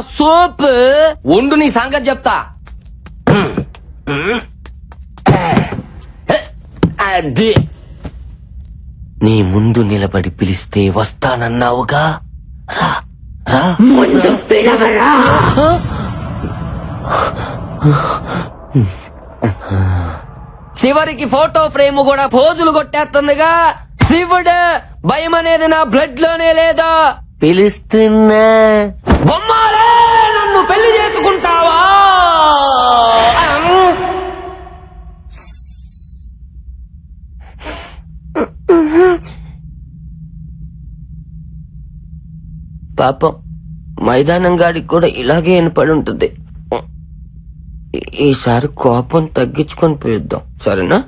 Soup ఉండు నీ సంగతి చెప్తా. అది. నీ ముందు నిలబడి పిలిస్తే వస్తానన్నావుగా? రా రా. ముందు పిలవరా? చివరికి ఫోటో ఫ్రేమ్ కూడా పోజులు కొట్టేస్తుందిగా. శివుడు భయం అనేది నా బ్లడ్లోనే లేదా? పిలుస్తున్నా. బొమ్మాలే నన్ను పెళ్ళి చేసుకుంటావా? పాపం మైదానం గాడికి కూడా ఇలాగే వినపడి ఉంటుంది. ఈ- ఈసారి కోపం తగ్గించుకొని పిలుద్దాం సరేనా?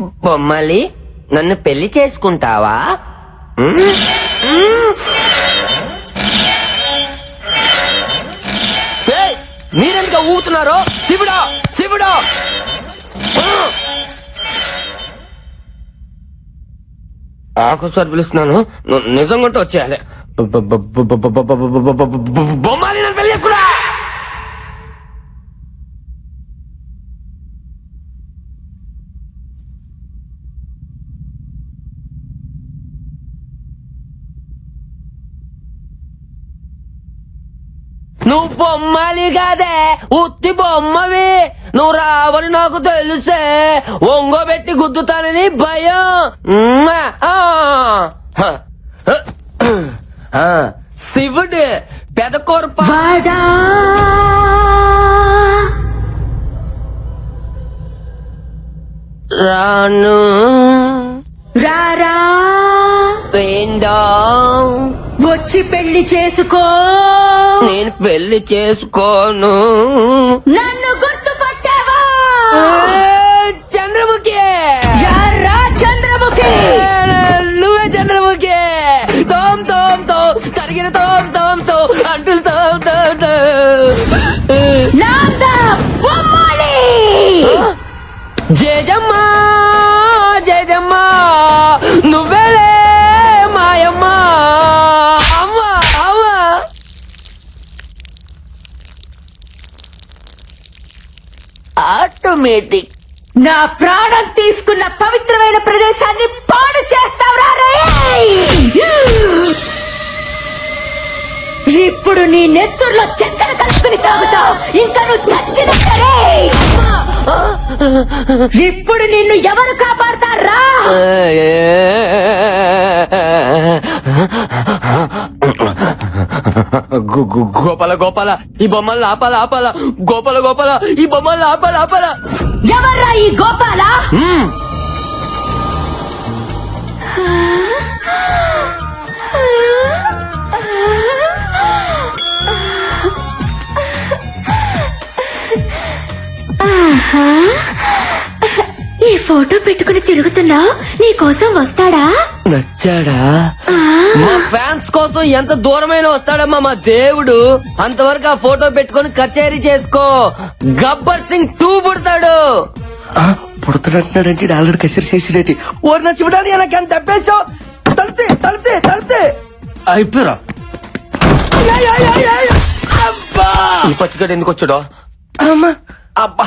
బొమ్మలి నన్ను పెళ్ళి చేసుకుంటావా? మీరెందుకు ఊతున్నారో శివుడా! శివుడా! సార్ పిలుస్తున్నాను. నిజంగా వచ్చేయాలి. బొమ్మాలి నువ్వు బొమ్మలి కాదే ఉత్తి బొమ్మవి. నువ్వు రావని నాకు తెలుసే. ఒంగోబెట్టి గుద్దుతానని భయం! శివుడు పెదకొరప వాడా. రాను. రారా. వేందాం వచ్చి పెళ్ళి చేసుకో. నేను పెళ్ళి చేసుకోను. నన్ను గుర్తుపట్టావా? ఆటోమేటిక్ నా ప్రాణం తీసుకున్న పవిత్రమైన ప్రదేశాన్ని పాడు చేస్తావురా! ఇప్పుడు నీ నెత్తుర్లో చక్కెర కలుపుకుని తాగుతావు ఇంకా నువ్వు చచ్చినట్టే ఇప్పుడు నిన్ను ఎవరు కాపాడతారా గోపాల గోపాల ఈ బొమ్మలు ఆపాల ఆపాల. గోపాల గోపాల ఈ బొమ్మలు ఆపాల ఆపాల. ఎవర్రా ఈ గోపాల? మ్మ్. ఫోటో పెట్టుకుని తిరుగుతున్నావు నీ కోసం వస్తాడా? నచ్చాడా? మా ఫ్యాన్స్ కోసం ఎంత దూరమైన వస్తాడమ్మా మా దేవుడు. అంతవరకు ఆ ఫోటో పెట్టుకొని కచేరీ చేసుకో. గబ్బర్ సింగ్ టూ పుడతాడు. పుడతాడంటున్నాడంటే ఆల్రెడీ కసిరి చేసిడేటి. ఓరి నా శివడాని నాకు ఎంత తప్పేసావు తలితే తలితే తలితే అయిపోయారా ఈ పత్తికడు ఎందుకు వచ్చాడో? అమ్మా! అబ్బా!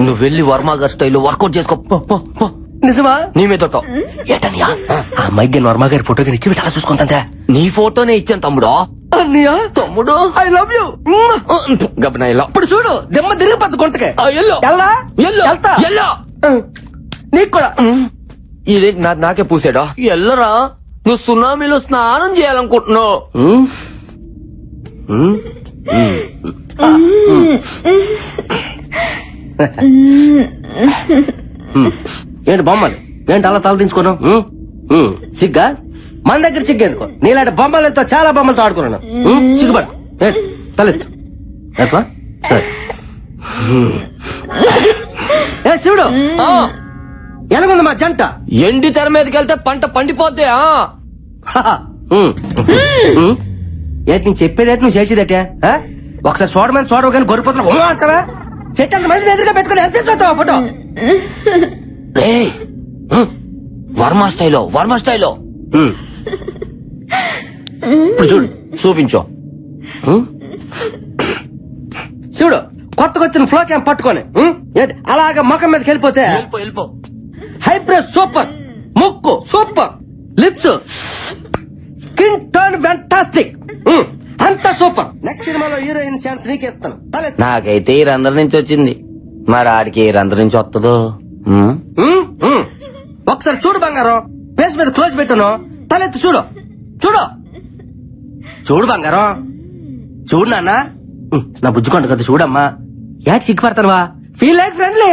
నువ్వు వెళ్ళి వర్మ గారి స్టైల్లో వర్కౌట్ చేసుకో. పో, పో, పో. నిజమా? నీ మీద ఒట్టు. ఏటనియా? ఆ. అమ్మాయికి వర్మ గారి ఫోటో కానీ ఇచ్చి అలా చూసుకుంటా నీ ఫోటోనే ఇచ్చాను తమ్ముడు. అన్నయ్య? తమ్ముడు? ఐ లవ్ యూ గబనా ఇలా ఇప్పుడు చూడు దిమ్మ తిరిగిపోద్ది గుంటకే. ఆ, ఎల్లో. ఎల్లా? ఎల్లో. వెళ్తా ఎల్లో. నీకు కూడా. ఇది నా నాకే పూసాడా? ఎల్లరా నువ్వు సునామీలో స్నానం చేయాలనుకుంటున్నావు. ఏంటి బొమ్మలు? ఏంటి అలా తల ఉమ్, సిగ్గా? మన దగ్గర సిగ్గేందుకో? నీలాంటి బొమ్మలతో చాలా బొమ్మలతో ఆడుకున్నాను. సిగ్గుపడ. ఏంటి తలెత్తు. ఎట్లా సరే. ఏ శివుడు! ఎలాగుంది మా జంట? ఎండి తెర మీదకి వెళ్తే పంట పండిపోద్ది. ఏంటి నేను చెప్పేది ఏంటి నువ్వు చేసేదటే? ఒకసారి చూడమని చూడవు కానీ గొర్రెపోతున్నా ఓ అంటావా? చెట్టు అంత ఎదురుగా పెట్టుకుని చూస్తావు ఫోటో? వర్మ స్టైలో వర్మ స్టైలో. ఇప్పుడు చూడు చూపించు. శివుడు కొత్తగా వచ్చిన ఫ్లో క్యాంప్ పట్టుకొని అలాగా ముఖం మీదకి వెళ్ళిపోతే వెళ్ళిపో సూపర్ ముక్కు super lips skin tone fantastic అంతా సూపర్. నెక్స్ట్ సినిమాలో హీరోయిన్ ఛాన్స్ నీకేస్తాను. తలెత్తు. నాకైతే ఈ రంధ్రం నుంచి వచ్చింది. మరి ఆడికి ఏ రంధ్రం నుంచి వస్తుందో ఉమ్, ఉమ్, ఉమ్. ఒకసారి చూడు బంగారం. ఫేస్ మీద క్లోజ్ పెట్టాను. తలెత్తి చూడు. చూడు. చూడు బంగారం. చూడు నాన్న. ఉమ్, నా బుజ్జుకొండ కదా చూడమ్మా. యాడ్ సిగ్గుపడతానువా ఫీల్ లైక్ ఫ్రెండ్లీ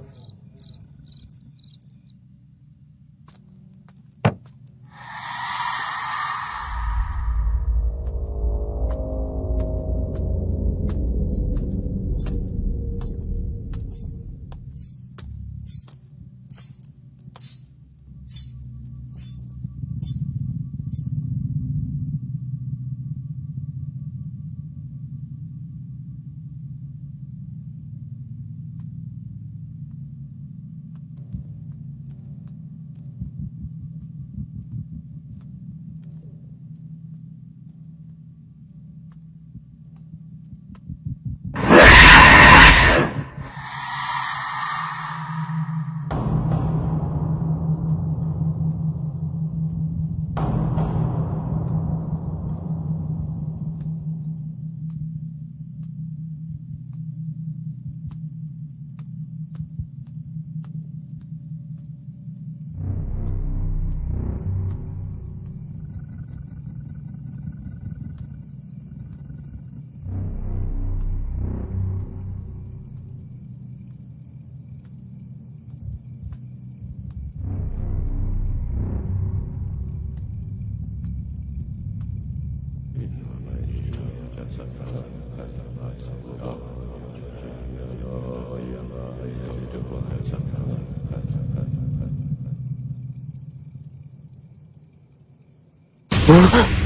啊